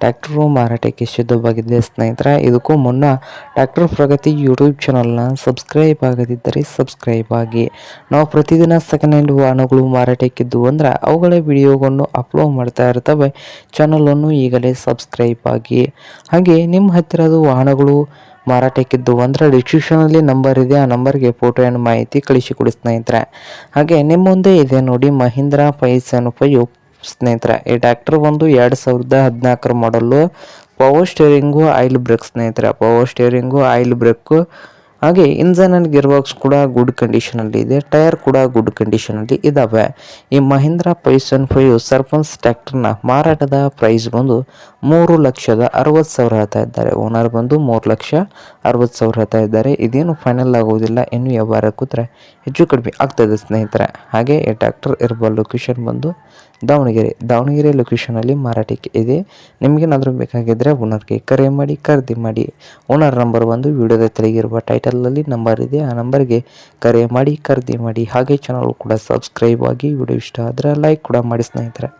Tractor ಮಾರಾಟಕ್ಕೆ ಸಿದ್ಧವಾಗಿದೆ ಸ್ನೇಹಿತರೆ. ಇದಕ್ಕೂ ಮುನ್ನ ಟ್ರ್ಯಾಕ್ಟರ್ ಪ್ರಗತಿ ಯೂಟ್ಯೂಬ್ ಚಾನಲ್ನ ಸಬ್ಸ್ಕ್ರೈಬ್ ಆಗದಿದ್ದರೆ ಸಬ್ಸ್ಕ್ರೈಬ್ ಆಗಿ. ನಾವು ಪ್ರತಿದಿನ ಸೆಕೆಂಡ್ ಹ್ಯಾಂಡ್ ವಾಹನಗಳು ಮಾರಾಟಕ್ಕಿದ್ದು ಅಂದ್ರೆ ಅವುಗಳ ವಿಡಿಯೋಗಳನ್ನು ಅಪ್ಲೋಡ್ ಮಾಡ್ತಾ ಇರ್ತವೆ. ಚಾನಲನ್ನು ಈಗಲೇ ಸಬ್ಸ್ಕ್ರೈಬ್ ಆಗಿ. ಹಾಗೆ ನಿಮ್ಮ ಹತ್ತಿರದ ವಾಹನಗಳು ಮಾರಾಟಕ್ಕಿದ್ದು ಅಂದ್ರೆ ಡಿಸ್ಕ್ರಿಪ್ಷನಲ್ಲಿ ನಂಬರ್ ಇದೆ. ಆ ನಂಬರ್ಗೆ ಫೋಟೋ ಏನು ಮಾಹಿತಿ ಕಳಿಸಿಕೊಡಿ ಸ್ನೇಹಿತರೆ. ಹಾಗೆ ನಿಮ್ಮ ಮುಂದೆ ಇದೆ ನೋಡಿ ಮಹೀಂದ್ರ ಪೈಸನ್ ಫೈವ್ ಸ್ನೇಹಿತರೆ, ಈ ಟ್ರ್ಯಾಕ್ಟರ್ ಬಂದು ಎರಡು ಸಾವಿರದ ಹದಿನಾಲ್ಕರ ಮಾಡಲ್ಲು ಪವರ್ ಸ್ಟೇರಿಂಗು ಆಯಿಲ್ ಬ್ರೇಕ್ ಸ್ನೇಹಿತರೆ. ಪವರ್ ಸ್ಟೇರಿಂಗು ಆಯಿಲ್ ಬ್ರೇಕು ಹಾಗೆ ಇಂಜನ್ ಅಂಡ್ ಗಿರ್ ಬಾಕ್ಸ್ ಕೂಡ ಗುಡ್ ಕಂಡೀಷನಲ್ಲಿ ಇದೆ. ಟೈರ್ ಕೂಡ ಗುಡ್ ಕಂಡೀಷನಲ್ಲಿ ಇದ್ದಾವೆ ಈ ಮಹೀಂದ್ರ ಪೈಸನ್ ಫೈವ್ ಸರ್ಪನ್ಸ್ ಟ್ಯಾಕ್ಟರ್ನ ಮಾರಾಟದ ಪ್ರೈಸ್ ಬಂದು ಮೂರು ಲಕ್ಷದ ಅರವತ್ತು ಸಾವಿರ ಹೇಳ್ತಾ ಇದ್ದಾರೆ. ಓನರ್ ಬಂದು ಮೂರು ಲಕ್ಷ ಅರವತ್ತು ಸಾವಿರ ಹೇಳ್ತಾ ಇದ್ದಾರೆ. ಇದೇನು ಫೈನಲ್ ಆಗೋದಿಲ್ಲ. ಇನ್ನು ವ್ಯವಹಾರ ಕೂತ್ರೆ ಹೆಚ್ಚು ಕಡಿಮೆ ಆಗ್ತದೆ ಸ್ನೇಹಿತರೆ. ಹಾಗೆ ಈ ಟ್ರ್ಯಾಕ್ಟರ್ ಇರುವ ಲೊಕೇಶನ್ ಬಂದು ದಾವಣಗೆರೆ ದಾವಣಗೆರೆ ಲೊಕೇಶನಲ್ಲಿ ಮಾರಾಟಕ್ಕೆ ಇದೆ. ನಿಮಗೇನಾದರೂ ಬೇಕಾಗಿದ್ದರೆ ಓನರ್ಗೆ ಕರೆ ಮಾಡಿ, ಖರೀದಿ ಮಾಡಿ. ಓನರ್ ನಂಬರ್ ಬಂದು ವಿಡಿಯೋದ ತೆಳಗಿರುವ ಟೈಟಲಲ್ಲಿ ನಂಬರ್ ಇದೆ. ಆ ನಂಬರ್ಗೆ ಕರೆ ಮಾಡಿ, ಖರೀದಿ ಮಾಡಿ. ಹಾಗೆ ಚಾನಲ್ ಕೂಡ ಸಬ್ಸ್ಕ್ರೈಬ್ ಆಗಿ ವಿಡಿಯೋ ಇಷ್ಟ ಆದರೆ ಲೈಕ್ ಕೂಡ ಮಾಡಿ ಸ್ನೇಹಿತರೆ.